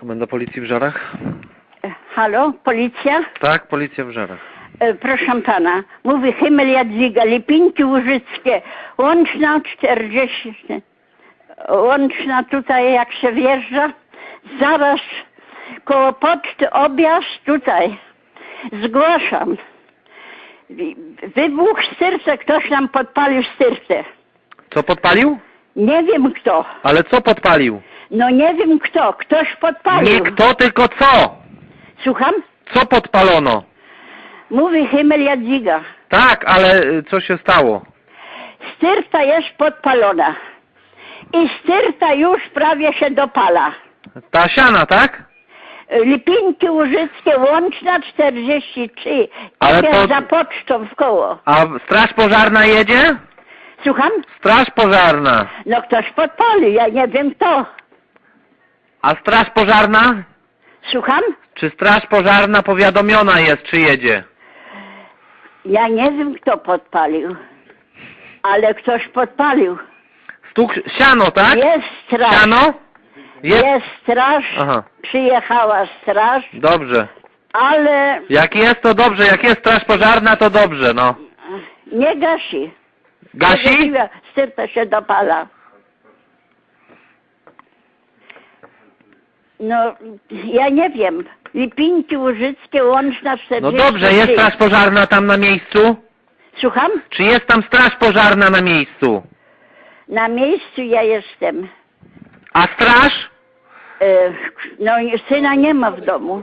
Komenda policji w Żarach? E, Halo, policja? Tak, policja w Żarach. E, proszę pana, mówi Himmel Jadwiga, Lipinki Łużyckie, łączna 40, łączna tutaj jak się wjeżdża, zaraz koło poczty objazd tutaj. Zgłaszam. Wybuch styrce, ktoś nam podpalił styrce. Co podpalił? Nie wiem kto. Ale co podpalił? No nie wiem kto, ktoś podpalił. Nie kto, tylko co? Słucham? Co podpalono? Mówi Himmel Jadwiga. Tak, ale y, co się stało? Styrta jest podpalona. I styrta już prawie się dopala. Ta siana, tak? Lipinki Łużyckie, łączna 43. Ale to- za pocztą w koło. A straż pożarna jedzie? Słucham? Straż pożarna. No ktoś podpalił, ja nie wiem kto. A straż pożarna? Słucham? Czy straż pożarna powiadomiona jest, czy jedzie? Ja nie wiem kto podpalił. Ale ktoś podpalił. Stuk siano, tak? Jest straż. Siano? Jest, Jest. straż. Aha, Przyjechała straż, dobrze. ale Jak jest, to dobrze. Jak jest straż pożarna, to dobrze, no. nie gasi. Gasi? Styrta się dopala. No, ja nie wiem. Lipinki Łużyckie, łączna 43. No dobrze, jest straż pożarna tam na miejscu? Słucham? Czy jest tam straż pożarna na miejscu? Na miejscu ja jestem. A straż? E, No, syna nie ma w domu.